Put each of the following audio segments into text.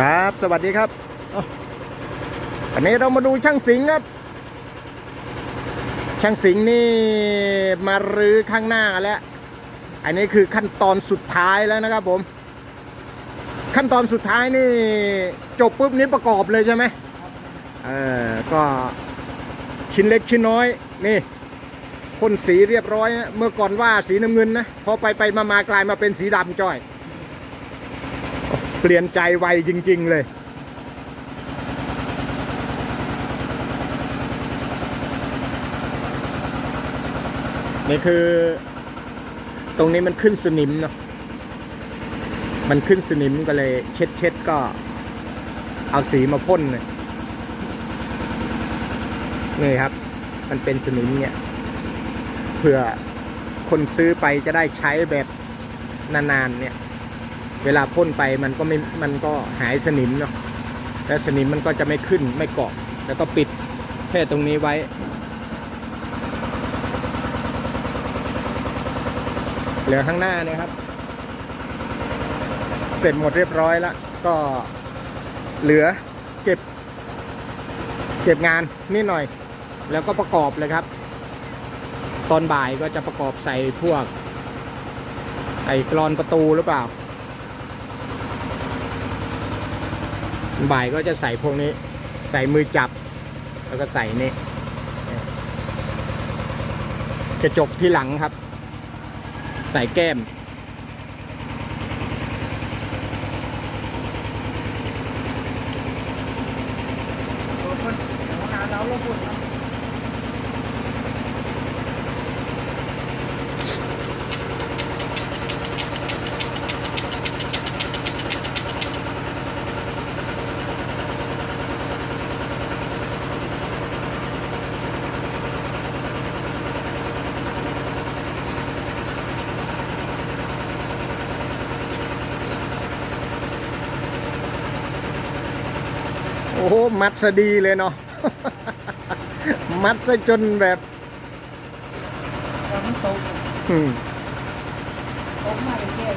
ครับ สวัสดีครับอ้าววันนี้เรามาดูช่างสิงห์ครับ ช่างสิงห์นี่มารื้อข้างหน้าแล้ว อันนี้คือขั้นตอนสุดท้ายแล้วนะครับผม ขั้นตอนสุดท้ายนี่จบปุ๊บนี้ประกอบเลยใช่ไหมเออก็ชิ้นเล็กชิ้นน้อยนี่พ่นสีเรียบร้อยนะเมื่อก่อนว่าสีน้ำเงินนะพอไปไปมามากลายมาเป็นสีดำจ้อย เปลี่ยนใจไวจริง ๆ เลย นี่คือ ตรงนี้มันขึ้นสนิมเนาะมันขึ้นสนิมก็เลยเช็ดเช็ดก็ เอาสีมาพ่นเลยนี่ครับ มันเป็นสนิมเนี่ยเพื่อคนซื้อไปจะได้ใช้แบบนานๆเนี่ย เวลาพ่นไปมันก็ไม่มันก็หายสนิมเนาะแล้วสนิมมันก็จะไม่ขึ้นไม่เกาะ แล้วก็ปิดแค่ตรงนี้ไว้ เหลือข้างหน้าเนี่ยครับ เสร็จหมดเรียบร้อยแล้ว ก็เหลือเก็บ เก็บงานนิดหน่อย แล้วก็ประกอบเลยครับ ตอนบ่ายก็จะประกอบใส่พวกไอ้กรอนประตูหรือเปล่า บ่ายก็จะใส่พวกนี้ ใส่มือจับ แล้วก็ใส่นี่กระจกที่หลังครับ ใส่แก้ม โอ้โหมัดซะดีเลยเนาะมัดซะจนแบบมันตกอืมตกมาเลยเจ๊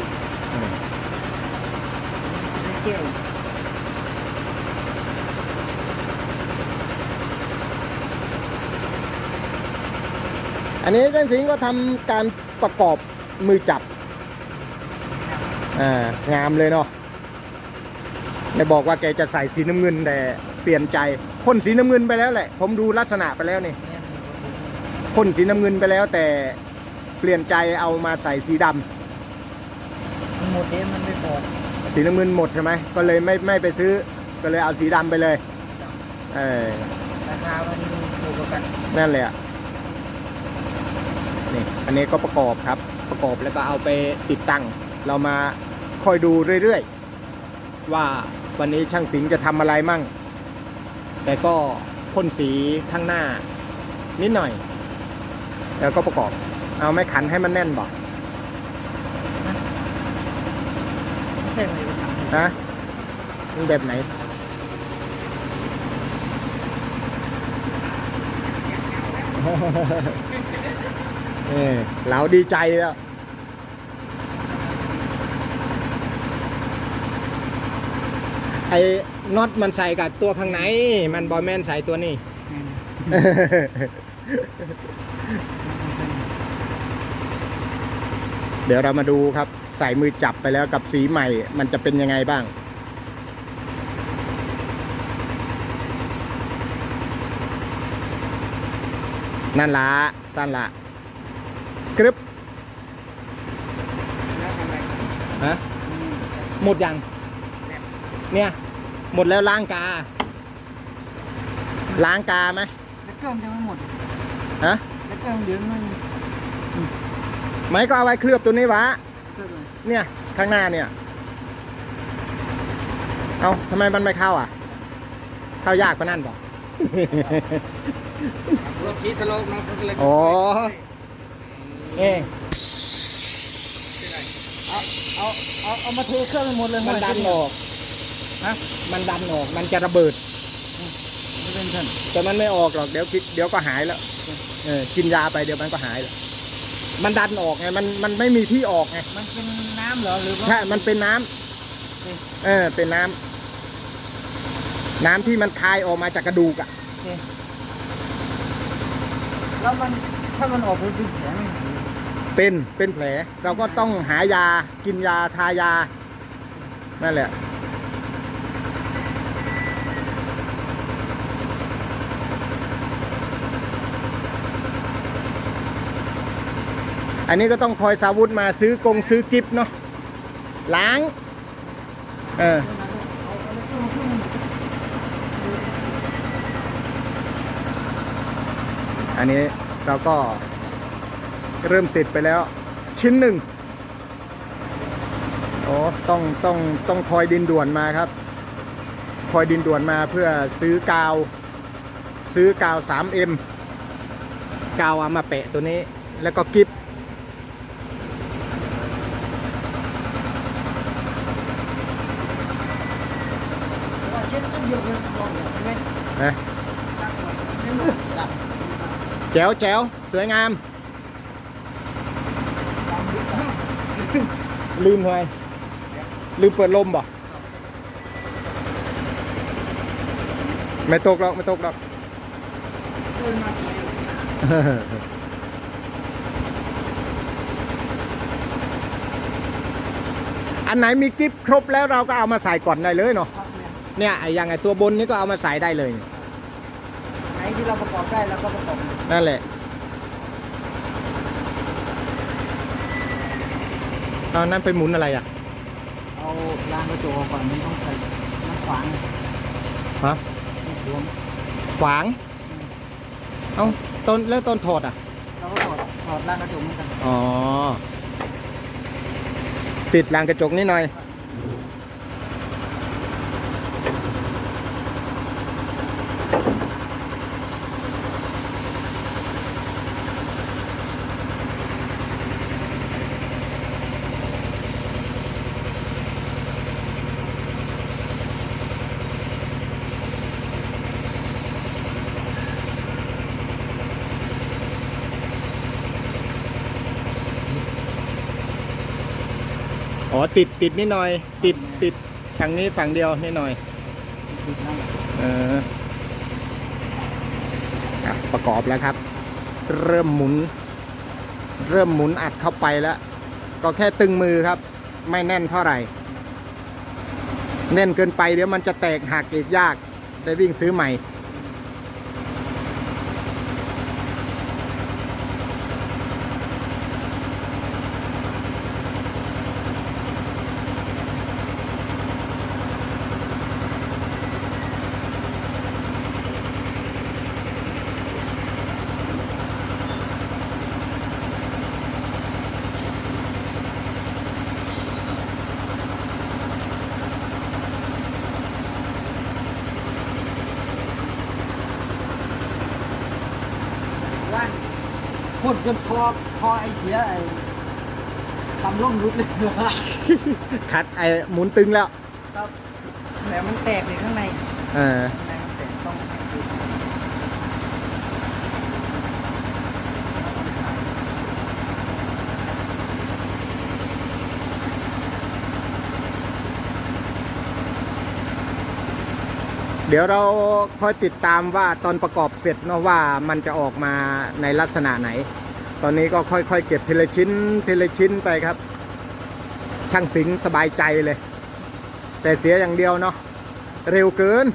เจ๊อันนี้ท่านสิงห์ก็ทำการประกอบมือจับ อ่างามเลยเนาะ ได้บอกว่าแกจะใส่สีน้ำเงินแต่เปลี่ยนใจพ่นสีน้ำเงินไปแล้วแหละ ผมดูลักษณะไปแล้วนี่พ่นสีน้ำเงินไปแล้วแต่เปลี่ยนใจเอามาใส่สีดำมันหมดเด้มันไม่พอสีน้ำเงินหมดใช่ไหมก็เลยไม่ไม่ไปซื้อ ก็เลยเอาสีดำไปเลยเออราคามันถูกกว่ากันนั่นแหละนี่อันนี้ก็ประกอบครับ ประกอบแล้วก็เอาไปติดตั้ง เรามาคอยดูเรื่อยๆ ว่า วันนี้ช่างสิงห์จะทำอะไรมั่ง แต่ก็พ่นสีข้างหน้า นิดหน่อย แล้วก็ประกอบ เอาไม้ขันให้มันแน่นบอกใช่ไหมครับฮะมันแบบไหนเออเราดีใจแล้ว ไอ้น็อตมันใส่กับตัวข้างในมันบอยแมนใส่ตัวนี้ เดี๋ยวเรามาดูครับ ใส่มือจับไปแล้วกับสีใหม่ มันจะเป็นยังไงบ้าง นั่นละสั้นละกรึบแล้วทำไมฮะหมดยัง เนี่ย หมดแล้วล้างกา ล้างกาไหมแล้วเครื่องจะไม่หมดฮะแล้วเครื่องเดี๋ยวมันไหมก็เอาไว้เคลือบตัวนี้วะ เครื่องเลยเนี่ย ข้างหน้าเนี่ย เอาทำไมมันไม่เข้าอะ เข้ายากกว่านั่นบอก รถชี้ทะลุนะเขาเลยอ๋อ เอ๊ะเอาเอาเอาเอามาเทเครื่องให้หมดเลยมันดันออก ฮะมันดันออกมันจะระเบิดไม่เป็นท่านแต่มันไม่ออกหรอกเดี๋ยวคิดเดี๋ยวก็หายแล้วเออกินยาไปเดี๋ยวมันก็หายแล้วมันดันออกไงมันมันไม่มีที่ออกไงมันเป็นน้ำเหรอหรือว่าใช่มันเป็นน้ำเออเป็นน้ำน้ำที่มันคายออกมาจากกระดูกอะโอเคแล้วมันถ้ามันออกไปเป็นแผลไม่หายเป็นเป็นแผล เราก็ต้องหายากินยาทายานั่นแหละ อันนี้ก็ต้องคอยสาวุธมาซื้อกงซื้อกิฟเนาะล้าง เอออันนี้เราก็เริ่มติดไปแล้ว ชิ้นหนึ่งโอ้ต้องต้องต้องคอยดินด่วนมาครับ คอยดินด่วนมาเพื่อซื้อกาว ซื้อกาว 3M กาวเอามาแปะตัวนี้ แล้วก็กิฟว่าเช็ดแป๊บเดียวเลยลองเลยเห็นไหม นะแจ๋วแจ๋วสวยงาม ลืมทำไมลืมเปิดลมบ่ไม่ตกหรอก ไม่ตกหรอกอันไหนมีกิฟครบแล้วเราก็เอามาใส่ก่อนได้เลยเนาะ เนี่ยเนี่ยไอ้อย่างไอ้ตัวบนนี่ก็เอามาใส่ได้เลย ไหนที่เราประกอบได้เราก็ประกอบนั่นแหละตอนนั้นไปหมุนอะไรอะ เอายางกระจกออกก่อนมันต้องใส่น้ำขวางฮะไม่รวมขวาง เอ้าต้นแล้วต้นถอดอะ เราก็ถอดถอดยางกระจกเหมือนกันอ๋อปิดรางกระจกนิดหน่อยอ๋อ ติดติดนิดหน่อย ติดติดฝั่งนี้ฝั่งเดียวนิดหน่อยเอออะประกอบแล้วครับ เริ่มหมุน เริ่มหมุนอัดเข้าไปแล้ว ก็แค่ตึงมือครับ ไม่แน่นเท่าไหร่ แน่นเกินไปเดี๋ยวมันจะแตกหักอีกยากได้วิ่งซื้อใหม่ พ่นจนคอคอไอเสียไอทำร่มรุดเลยคัดไอ้หมุนตึงแล้วครับแต่มันแตกในข้างในเออ ข้างในมันแตกต้องดูเดี๋ยวเราคอยติดตามว่าตอนประกอบเสร็จเนาะว่ามันจะออกมาในลักษณะไหน ตอนนี้ก็ค่อยๆ เก็บทีละชิ้นทีละชิ้นไปครับ ช่างสิงห์สบายใจเลย แต่เสียอย่างเดียวเนาะเร็วเกิน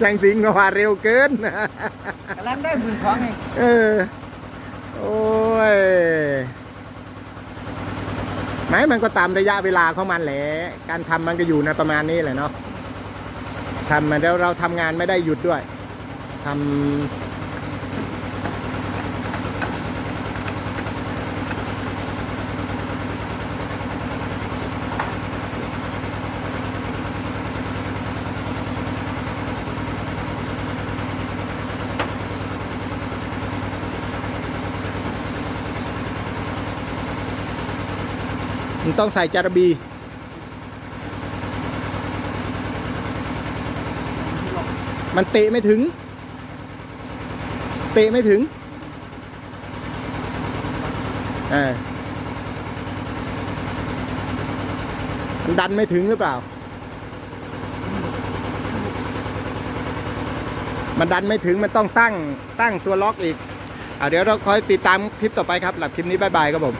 ช่างสิงห์ก็ว่าเร็วเกินกำลังได้หมื่นของไงเออโอ้ยไม้มันก็ตามระยะเวลาของมันแหละ การทำมันก็อยู่ในประมาณนี้แหละเนาะทำมาแล้วเราทำงานไม่ได้หยุดด้วยทำ มันต้องใส่จารบีมันเตะไม่ถึง เตะไม่ถึงอ่ามันดันไม่ถึงหรือเปล่า มันดันไม่ถึงมันต้องตั้งตั้งตัวล็อกอีกอเดี๋ยวเราคอยติดตามคลิปต่อไปครับ หลับคลิปนี้บายบายครับผม